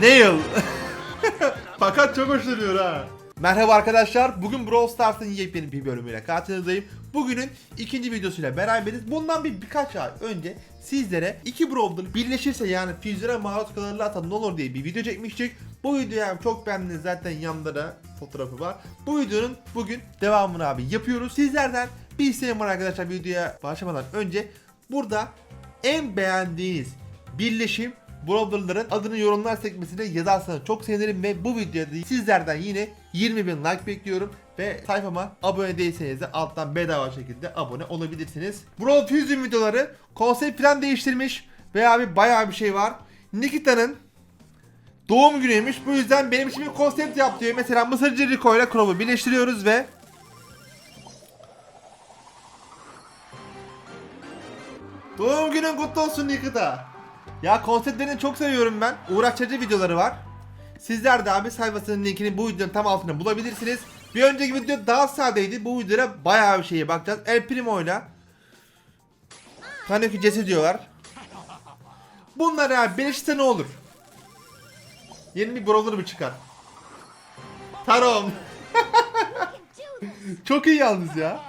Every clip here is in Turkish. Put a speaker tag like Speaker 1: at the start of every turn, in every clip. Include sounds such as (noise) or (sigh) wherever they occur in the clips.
Speaker 1: Nail. (laughs) Fakat çok hoşlanıyor ha. Merhaba arkadaşlar. Bugün Brawl Stars'ın yepyeni bir bölümüyle karşınızdayım. Bugünün ikinci videosuyla beraberiz. Bundan bir birkaç ay önce sizlere iki Brawler birleşirse yani füzyona maruz kalırlarsa ne olur diye bir video çekmiştik. Bu videoyu çok beğendiniz zaten yanında da fotoğrafı var. Bu videonun bugün devamını abi yapıyoruz. Sizlerden bir isteğim var arkadaşlar videoya başlamadan önce. Burada en beğendiğiniz birleşim Brawler'ların adını yorumlar sekmesine yazarsanız çok sevinirim ve bu videoda sizlerden yine 20 bin like bekliyorum ve sayfama abone değilseniz de alttan bedava şekilde abone olabilirsiniz. Brawl Fusion videoları konsept plan değiştirmiş ve abi bayağı bir şey var. Nikita'nın doğum günüymüş bu yüzden benim için bir konsept yap diyor. Mesela Mısırcı Rico ile Crow'u birleştiriyoruz ve Doğum günün kutlu olsun Nikita. Ya konseptlerini çok seviyorum ben. Uğraştırıcı videoları var. Sizler de abi sayfasının linkini bu videonun tam altına bulabilirsiniz. Bir önceki video daha sadeydi. Bu videoda bayağı bir şeye bakacağız. El Primo'yla Tanuki Jesse diyorlar. Bunlar abi birleşirse ne olur? Yeni bir brawler mı çıkar? Tarom. (laughs) çok iyi yalnız ya.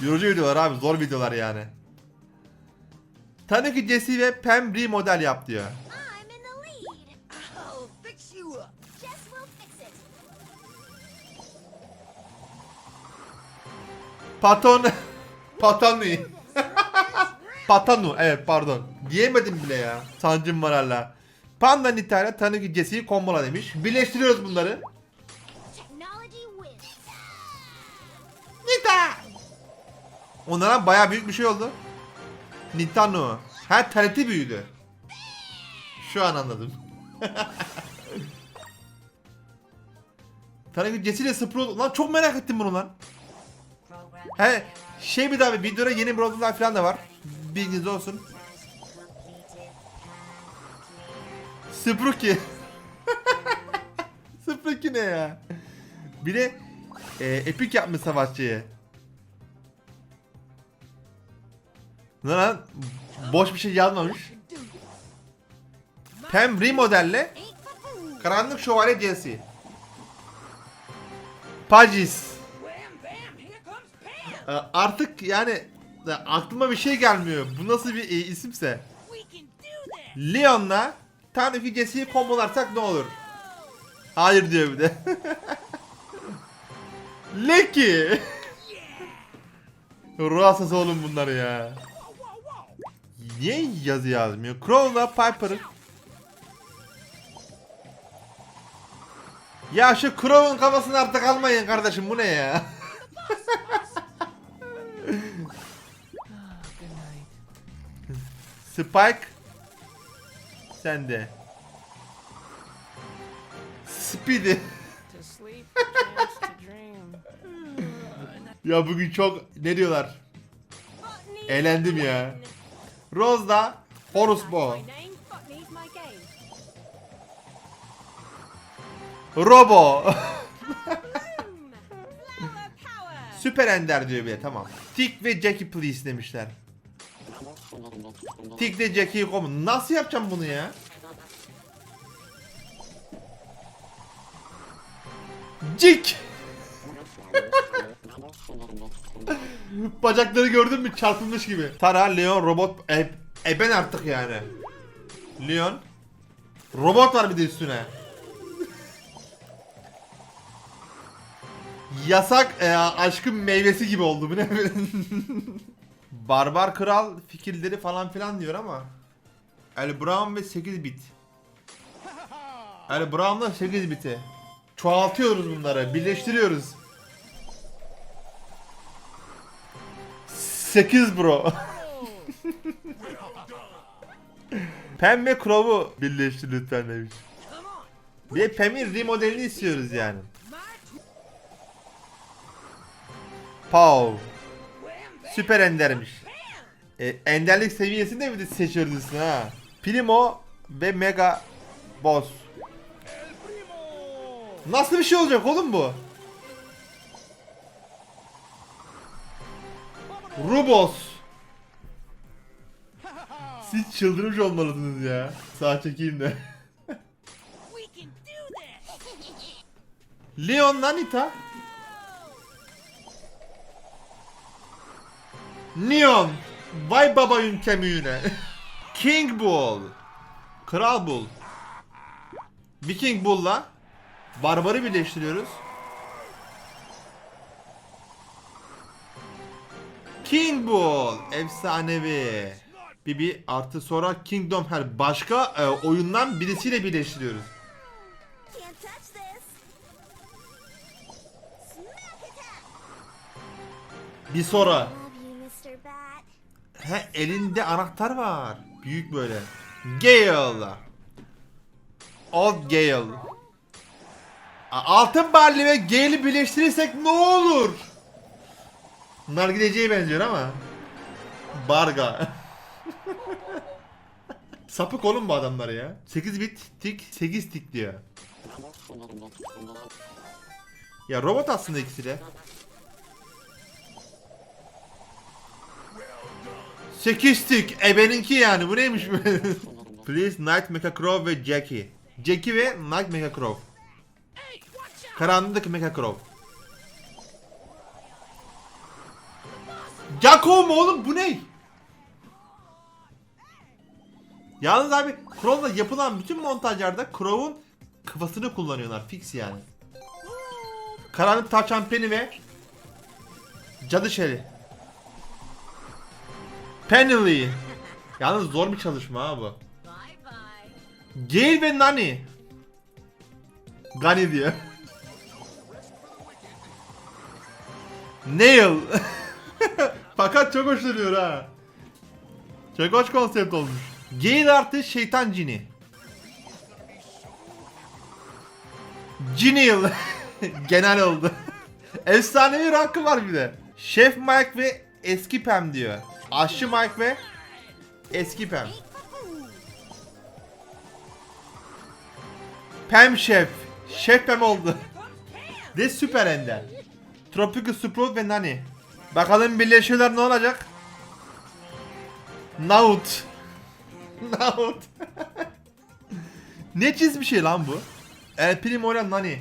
Speaker 1: Yorucu videolar abi zor videolar yani. Tanuki Jesse ve Pam model yap diyor.
Speaker 2: İt.
Speaker 1: Paton... (laughs) Patanu. Patanu evet pardon. Diyemedim bile ya. Sancım var hala. Panda Nita ile Tanuki Jesse'yi kombola demiş. Birleştiriyoruz bunları. Nita! Onlara baya büyük bir şey oldu. Nintendo. Ha taleti büyüdü. Şu an anladım. Tanuki Jesse ile Sprout. Lan çok merak ettim bunu lan. He şey bir daha bir videoda yeni brawlerlar falan da var. Bilginiz olsun. Spruki. (laughs) Spruki ne ya? Bir de e, Epic yapmış savaşçıyı. Lan? Boş bir şey yazmamış. Hem remodelle. Karanlık Şövalye
Speaker 3: comes Pam.
Speaker 1: Ee, Artık yani e, aklıma bir şey gelmiyor. Bu nasıl bir e, isimse. Leon'la Tanuki Jesse'yi kombolarsak ne olur? Hayır diyor bir de. (laughs) Leki. (laughs) Ruh hastası oğlum bunlar ya. Niye yazı yazmıyor? Crow'la Piper'ı. Ya şu Crow'un kafasını artık almayın kardeşim bu ne ya? (laughs) Spike sen de. Speedy. (laughs) Ya bugün çok ne diyorlar? Eğlendim ya. Rose da
Speaker 2: game.
Speaker 1: Robo. (laughs) Süper Ender diyor bile tamam. Tick ve Jackie please demişler. Tick de Jackie'yi kom. Nasıl yapacağım bunu ya? Cik. Bacakları gördün mü çarpılmış gibi. Tara, Leon, robot, e, eben artık yani. Leon. Robot var bir de üstüne. Yasak e, aşkın meyvesi gibi oldu bu ne? (laughs) Barbar kral fikirleri falan filan diyor ama. El Brown ve 8 bit. El Brown'la 8 biti. Çoğaltıyoruz bunları, birleştiriyoruz. 8 bro. Pem ve Crow'u birleştir lütfen demiş. Bir Pem'in remodelini istiyoruz yani. Pow. Süper endermiş. E, enderlik seviyesini de bir de seçiyoruz ha. Primo ve Mega Boss. Nasıl bir şey olacak oğlum bu? Rubos. Siz çıldırmış olmalısınız ya. Sağ çekeyim de. Leon Nanita. Neon. Vay babayın kemiğine. (laughs) King Bull. Kral Bull. Viking Bull'la Barbar'ı birleştiriyoruz. King Bull. Efsanevi. Bibi artı sonra Kingdom her başka e, oyundan birisiyle birleştiriyoruz. Bir sonra. He elinde anahtar var. Büyük böyle. Gale. Old Gale. Altın Barley ve Gale'i birleştirirsek ne olur? Bunlar gideceği benziyor ama. Barga. Sapık oğlum bu adamlar ya. 8 bit tik 8 tik diyor. Ya robot aslında ikisi de. 8 tik. Ebeninki yani. Bu neymiş bu? (laughs) Please Knight Mecha Crow ve Jackie. Jackie ve Knight Mecha Crow. Karanlık Mecha Crow. Jacko mu oğlum bu ne? Yalnız abi Crow'la yapılan bütün montajlarda Crow'un kafasını kullanıyorlar. Fix yani. Karanlık tavşan Penny ve Cadı Shelly. Penny. Yalnız zor bir çalışma ha bu. Gale ve Nani. Gani diyor. (laughs) Nail. (laughs) Fakat çok hoş duruyor ha. Çok hoş konsept olmuş. Gale artı şeytan cini. Jinil. (laughs) Genel oldu. (laughs) Efsanevi rankı var bir de. Şef Mike ve eski Pam diyor. Aşçı Mike ve eski Pam. Pem Şef. Şef Pem oldu. (laughs) Ve Süper Ender. Tropical Sprout ve Nani. Bakalım birleşiyorlar ne olacak? Naut. Naut. (laughs) ne çiz bir şey lan bu? El Primo ile Nani.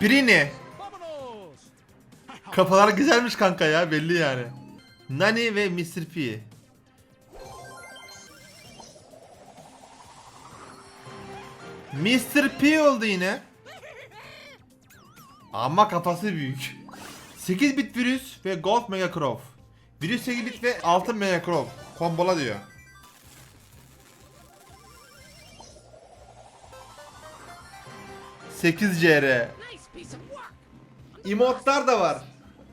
Speaker 1: Brini. Kafalar güzelmiş kanka ya belli yani. Nani ve Mr. P. Mr. P oldu yine. Ama kafası büyük. 8 bit virüs ve Gold Mega Crow. Virüs 8 bit ve altın Mega Crow. Kombola diyor. Sekiz CR. Emotlar da var.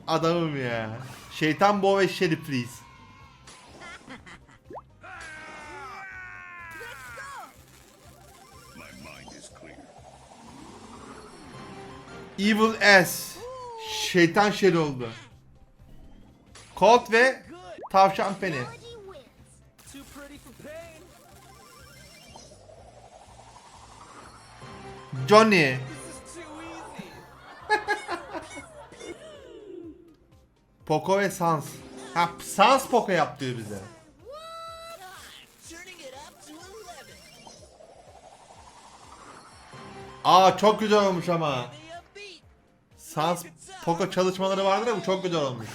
Speaker 1: Adamım ya. Şeytan Bo ve Sherry Evil S. Şeytan Sherry oldu. Colt ve Tavşan
Speaker 3: pain.
Speaker 1: Johnny. (laughs) Poco ve Sans. Ha Sans Poco yap diyor bize.
Speaker 3: Turning it up to 11.
Speaker 1: Aa çok güzel olmuş ama. Sans Poco çalışmaları vardır ya bu çok güzel olmuş.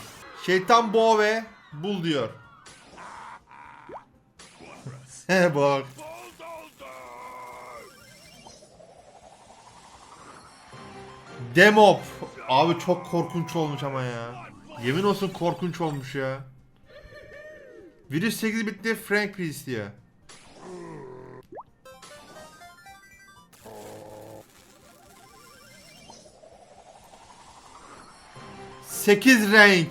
Speaker 1: Şeytan Bo ve Bul diyor. He (laughs) bak. Demop. Abi çok korkunç olmuş ama ya. Yemin olsun korkunç olmuş ya. Virüs 8 bitti Frank Priest diyor. Sekiz renk.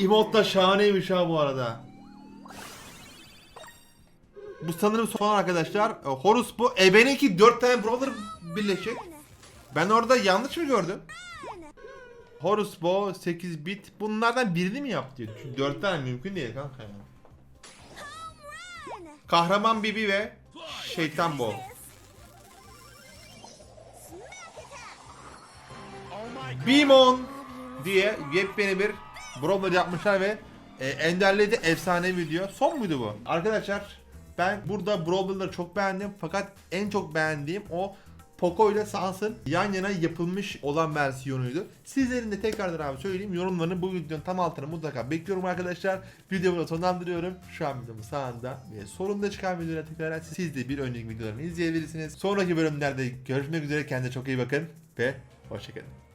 Speaker 1: Emot da şahaneymiş ha bu arada. Bu sanırım son arkadaşlar. E, Horus bu. Ebeninki 4 tane brawler birleşik. Ben orada yanlış mı gördüm? Horus Bo 8 bit. Bunlardan birini mi yaptı. Çünkü 4 tane mümkün değil kanka ya. Kahraman Bibi ve Şeytan Bo. Beamon diye yepyeni bir Brawler yapmışlar ve e, Ender'le de efsane video. Son muydu bu? Arkadaşlar ben burada Brawler'ları çok beğendim fakat en çok beğendiğim o Poco ile Sans'ın yan yana yapılmış olan versiyonuydu. Sizlerin de tekrardan abi söyleyeyim yorumlarını bu videonun tam altına mutlaka bekliyorum arkadaşlar. Videomu da sonlandırıyorum. Şu an videomun sağında ve solunda çıkan videoları tekrar siz de bir önceki videolarımı izleyebilirsiniz. Sonraki bölümlerde görüşmek üzere kendinize çok iyi bakın ve hoşçakalın.